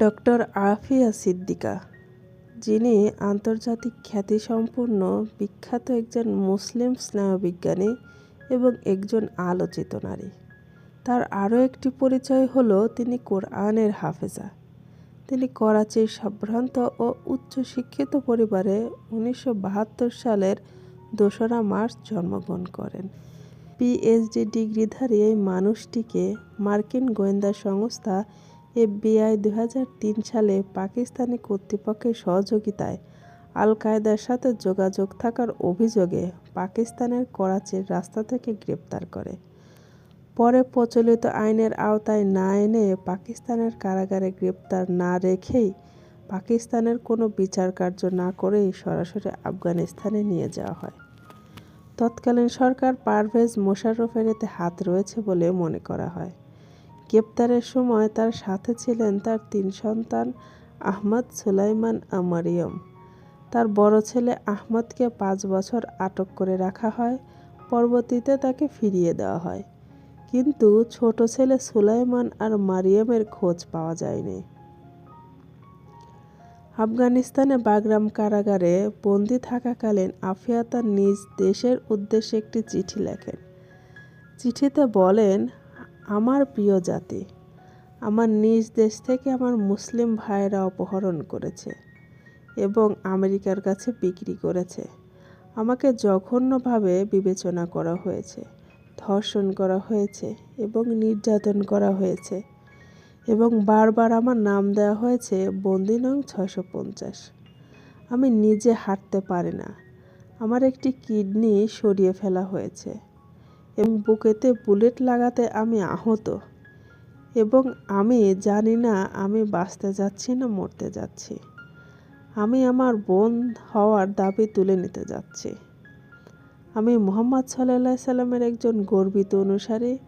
Doctor Afia Siddika, যিনি আন্তর্জাতিক খ্যাতিসম্পন্ন, বিখ্যাত একজন মুসলিম স্নায়ুবিজ্ঞানী এবং একজন আলোচিত নারী। তার আরও একটি পরিচয় হলো, তিনি কোরআনের হাফেজা। তিনি করাচির সম্ভ্রান্ত ও উচ্চশিক্ষিত পরিবারে উনিশশো বাহাত্তর সালের দোসরা মার্চ জন্মগ্রহণ করেন। পিএইচডি ডিগ্রিধারী এই মানুষটিকে মার্কিন গোয়েন্দা সংস্থা এফবিআই দু সালে পাকিস্তানি কর্তৃপক্ষের সহযোগিতায় আল কায়দার সাথে যোগাযোগ থাকার অভিযোগে পাকিস্তানের করাচির রাস্তা থেকে গ্রেপ্তার করে। পরে প্রচলিত আইনের আওতায় না এনে পাকিস্তানের কারাগারে গ্রেপ্তার না রেখেই পাকিস্তানের কোনো বিচার কার্য না করেই সরাসরি আফগানিস্তানে নিয়ে যাওয়া হয়। তৎকালীন সরকার পারভেজ মোশাররফের এতে হাত রয়েছে বলে মনে করা হয়। গ্রেপ্তারের সময় তার সাথে ছিলেন তার তিন সন্তান আহমদ সুলাইমান আমারিয়ম। তার বড় ছেলে আহমদকে পাঁচ বছর আটক করে রাখা হয়, পরবর্তীতে তাকে ফিরিয়ে দেওয়া হয়। কিন্তু ছোট ছেলে সুলাইমান আর মারিয়ামের খোঁজ পাওয়া যায়নি। আফগানিস্তানে বাগরাম কারাগারে বন্দি থাকাকালীন আফিয়া তার নিজ দেশের উদ্দেশ্যে একটি চিঠি লেখেন। চিঠিতে বলেন আমার প্রিয় জাতি। আমার নিজ দেশ থেকে আমার মুসলিম ভাইয়েরা অপহরণ করেছে এবং আমেরিকার কাছে বিক্রি করেছে। আমাকে জঘন্যভাবে বিবেচনা করা হয়েছে, ধর্ষণ করা হয়েছে এবং নির্যাতন করা হয়েছে এবং বারবার আমার নাম দেওয়া হয়েছে বন্দি নং ছয়শো পঞ্চাশ। আমি নিজে হাঁটতে পারি না। আমার একটি কিডনি সরিয়ে ফেলা হয়েছে। এবং বুকেতে বুলেট লাগাতে আমি আহত। এবং আমি জানি না আমি বাঁচতে যাচ্ছি না মরতে যাচ্ছি। আমি আমার বোন হওয়ার দাবি তুলে নিতে যাচ্ছি। আমি মোহাম্মদ সাল্লাহ সাল্লামের একজন গর্বিত অনুসারী।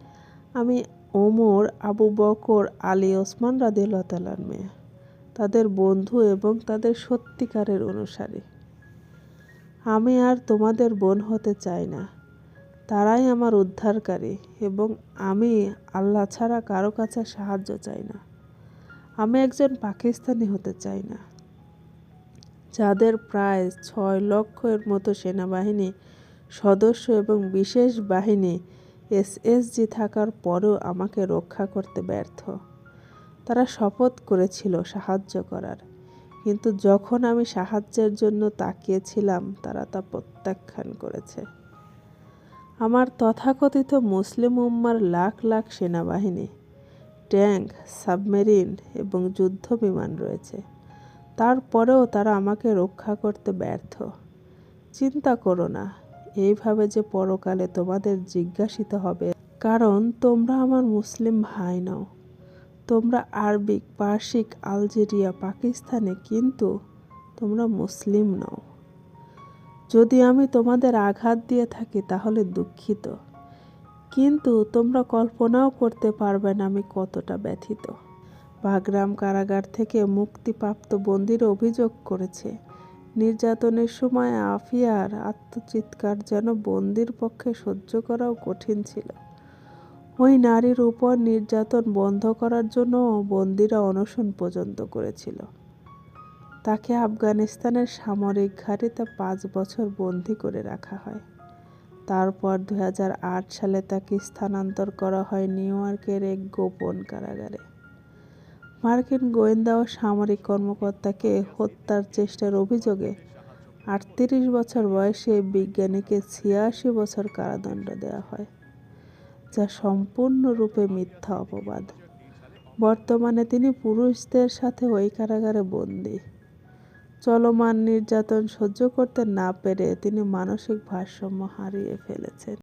আমি ওমর, আবু বকর, আলী, ওসমান রাদিল্লা তালার মেয়ে। তাদের বন্ধু এবং তাদের সত্যিকারের অনুসারী। আমি আর তোমাদের বোন হতে চাই না। তারাই আমার উদ্ধারকারী এবং আমি আল্লাহ ছাড়া কারও কাছে সাহায্য চাই না। আমি একজন পাকিস্তানি হতে চাই না। যাদের প্রায় ছয় লক্ষের মতো সেনাবাহিনী, সদস্য এবং বিশেষ বাহিনী এসএসজি থাকার পরেও আমাকে রক্ষা করতে ব্যর্থ। তারা শপথ করেছিল সাহায্য করার, কিন্তু যখন আমি সাহায্যের জন্য তাকিয়েছিলাম, তারা তা প্রত্যাখ্যান করেছে। আমার তথাকথিত মুসলিম উম্মার লাখ লাখ সেনাবাহিনী, ট্যাঙ্ক, সাবমেরিন এবং যুদ্ধ বিমান রয়েছে। তারপরেও তারা আমাকে রক্ষা করতে ব্যর্থ। চিন্তা করো না, এইভাবে যে পরকালে তোমাদের জিজ্ঞাসিত হবে। কারণ তোমরা আমার মুসলিম ভাই নও। তোমরা আরবিক, পার্সিক, আলজেরিয়া, পাকিস্তানে কিন্তু তোমরা মুসলিম নও। যদি আমি তোমাদের আঘাত দিয়ে থাকি তাহলে দুঃখিত। কিন্তু তোমরা কল্পনাও করতে পারবে না আমি কতটা ব্যথিত। বাগরাম কারাগার থেকে মুক্তিপ্রাপ্ত বন্দির অভিযোগ করেছে, নির্যাতনের সময় আফিয়ার আত্মচিৎকার যেন বন্দির পক্ষে সহ্য করাও কঠিন ছিল। ওই নারীর উপর নির্যাতন বন্ধ করার জন্য বন্দিরা অনশন পর্যন্ত করেছিল। তাকে আফগানিস্তানের সামরিক ঘাঁটিতে পাঁচ বছর বন্দি করে রাখা হয়। তারপর দু হাজার আট সালে তাকে স্থানান্তর করা হয় নিউ ইয়র্কের এক গোপন কারাগারে। মার্কিন গোয়েন্দা ও সামরিক কর্মকর্তাকে হত্যার চেষ্টার অভিযোগে আটত্রিশ বছর বয়সে বিজ্ঞানীকে ছিয়াশি বছর কারাদণ্ড দেওয়া হয়, যা সম্পূর্ণরূপে মিথ্যা অপবাদ। বর্তমানে তিনি পুরুষদের সাথে ওই কারাগারে বন্দী। চলমান নির্যাতন সহ্য করতে না পেরে তিনি মানসিক ভারসাম্য হারিয়ে ফেলেছেন।